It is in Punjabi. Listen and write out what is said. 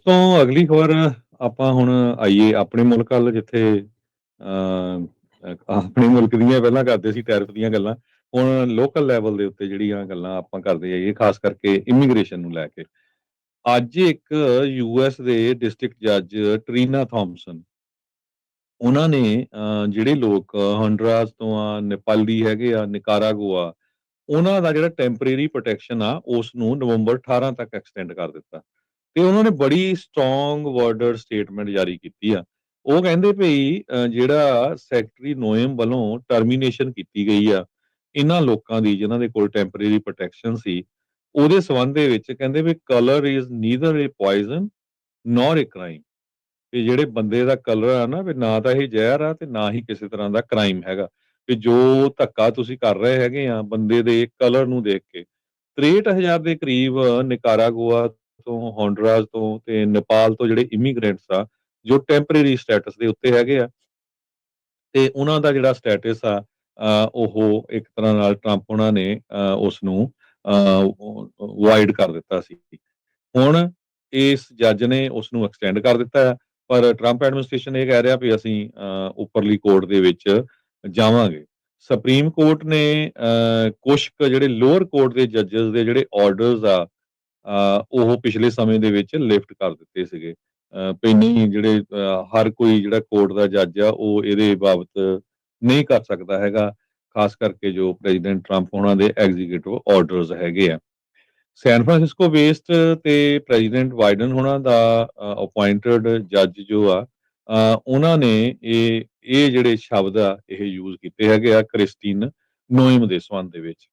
ਉਸ ਤੋਂ ਅਗਲੀ ਖਬਰ ਆਪਾਂ ਹੁਣ ਆਈਏ ਆਪਣੇ ਮੁਲਕ ਵੱਲ ਜਿੱਥੇ ਅ, ਆਪਣੇ ਮੁਲਕ ਦੀਆਂ ਪਹਿਲਾਂ ਕਰਦੇ ਸੀ ਟੈਰਿਫ ਦੀਆਂ ਗੱਲਾਂ ਹੁਣ ਲੋਕਲ ਲੈਵਲ ਦੇ ਉੱਤੇ ਜਿਹੜੀਆਂ ਗੱਲਾਂ ਆਪਾਂ ਕਰਦੇ ਆਈਏ ਖਾਸ ਕਰਕੇ ਇਮੀਗ੍ਰੇਸ਼ਨ ਨੂੰ ਲੈ ਕੇ। ਅੱਜ ਇੱਕ ਯੂਐਸ ਦੇ ਡਿਸਟ੍ਰਿਕਟ ਜੱਜ ਟਰੀਨਾ ਥਾਮਸਨ ਉਹਨਾਂ ਨੇ ਅ, ਜਿਹੜੇ ਲੋਕ ਹੌਂਡਰਾਸ ਤੋਂ ਆ ਨੇਪਾਲੀ ਹੈਗੇ ਆ ਨਿਕਾਰਾਗੁਆ ਉਹਨਾਂ ਦਾ ਜਿਹੜਾ ਟੈਂਪਰੇਰੀ ਪ੍ਰੋਟੈਕਸ਼ਨ ਆ ਉਸ ਨੂੰ ਨਵੰਬਰ 18 ਤੱਕ ਐਕਸਟੈਂਡ ਕਰ ਦਿੱਤਾ। ਤੇ ਉਹਨਾਂ ਨੇ ਬੜੀ ਸਟਰੋਂਗ ਵਰਡਡ ਸਟੇਟਮੈਂਟ ਜਾਰੀ ਕੀਤੀ ਆ। ਉਹ ਕਹਿੰਦੇ ਭਈ ਜਿਹੜਾ ਸੈਕਟਰੀ ਨੋਇਮ ਵੱਲੋਂ ਟਰਮੀਨੇਸ਼ਨ ਕੀਤੀ ਗਈ ਆ ਇਹਨਾਂ ਲੋਕਾਂ ਦੀ ਜਿਨ੍ਹਾਂ ਦੇ ਕੋਲ ਟੈਂਪਰੇਰੀ ਪ੍ਰੋਟੈਕਸ਼ਨ ਸੀ, ਉਹਦੇ ਸਬੰਧ ਦੇ ਵਿੱਚ ਕਹਿੰਦੇ ਵੀ colour is neither a poison nor a crime ਵੀ ਜਿਹੜੇ ਬੰਦੇ ਦਾ ਕਲਰ ਆ ਨਾ ਵੀ ਨਾ ਤਾਂ ਇਹ ਜ਼ਹਿਰ ਆ ਤੇ ਨਾ ਹੀ ਕਿਸੇ ਤਰ੍ਹਾਂ ਦਾ ਕ੍ਰਾਈਮ ਹੈਗਾ। ਵੀ ਜੋ ਧੱਕਾ ਤੁਸੀਂ ਕਰ ਰਹੇ ਹੈਗੇ ਆ ਬੰਦੇ ਦੇ ਕਲਰ ਨੂੰ ਦੇਖ ਕੇ 63000 ਦੇ ਕਰੀਬ ਨਿਕਾਰਾਗੁਆ ਤੋਂ ਹੌਂਡਰਾਸ ਤੋਂ ਤੇ ਨੇਪਾਲ ਤੋਂ ਜਿਹੜੇ ਇਮੀਗ੍ਰੈਂਟਸ ਆ ਜੋ ਟੈਂਪਰੇਰੀ ਸਟੇਟਸ ਦੇ ਉੱਤੇ ਹੈਗੇ ਆ ਤੇ ਉਹਨਾਂ ਦਾ ਜਿਹੜਾ ਸਟੇਟਸ ਆ ਉਹ ਇੱਕ ਤਰ੍ਹਾਂ ਨਾਲ ਟਰੰਪ ਉਹਨਾਂ ਨੇ ਉਸ ਨੂੰ ਵਾਈਡ ਕਰ ਦਿੱਤਾ ਸੀ। ਹੁਣ ਇਸ ਜੱਜ ਨੇ ਉਸ ਨੂੰ ਐਕਸਟੈਂਡ ਕਰ ਦਿੱਤਾ ਹੈ ਪਰ ਟਰੰਪ ਐਡਮਿਨਿਸਟ੍ਰੇਸ਼ਨ ਇਹ ਕਹਿ ਰਿਹਾ ਵੀ ਅਸੀਂ ਅ, ਉੱਪਰਲੀ ਕੋਰਟ ਦੇ ਵਿੱਚ ਜਾਵਾਂਗੇ। ਸੁਪਰੀਮ ਕੋਰਟ ਨੇ ਅ, ਕੁਛ ਕੁ ਜਿਹੜੇ ਲੋਅਰ ਕੋਰਟ ਦੇ ਜੱਜਸ ਦੇ ਜਿਹੜੇ ਆਰਡਰਸ ਆ ਉਹ ਪਿਛਲੇ ਸਮੇਂ ਦੇ ਵਿੱਚ ਲਿਫਟ ਕਰ ਦਿੱਤੇ ਸੀਗੇ। ਨਹੀਂ ਜਿਹੜੇ ਹਰ ਕੋਈ ਜਿਹੜਾ ਕੋਰਟ ਦਾ ਜੱਜ ਆ ਉਹ ਇਹਦੇ ਬਾਬਤ ਨਹੀਂ ਕਰ ਸਕਦਾ ਹੈਗਾ ਖਾਸ ਕਰਕੇ ਜੋ ਪ੍ਰੈਜ਼ੀਡੈਂਟ ਟਰੰਪ ਉਹਨਾਂ ਦੇ ਐਗਜ਼ੀਕਿਊਟਿਵ ਆਰਡਰਸ ਹੈਗੇ ਆ। ਸੈਨ ਫਰਾਂਸਿਸਕੋ ਬੇਸਡ ਤੇ ਪ੍ਰੈਜ਼ੀਡੈਂਟ ਬਾਈਡਨ ਉਹਨਾਂ ਦਾ ਅਪਾਇੰਟਡ ਜੱਜ ਜੋ ਆ ਉਹਨਾਂ ਨੇ ਇਹ ਇਹ ਜਿਹੜੇ ਸ਼ਬਦ ਆ ਇਹ ਯੂਜ਼ ਕੀਤੇ ਹੈਗੇ ਆ ਕ੍ਰਿਸਟੀਨ ਨੋਇਮ ਦੇ ਸੰਬੰਧ ਦੇ ਵਿੱਚ।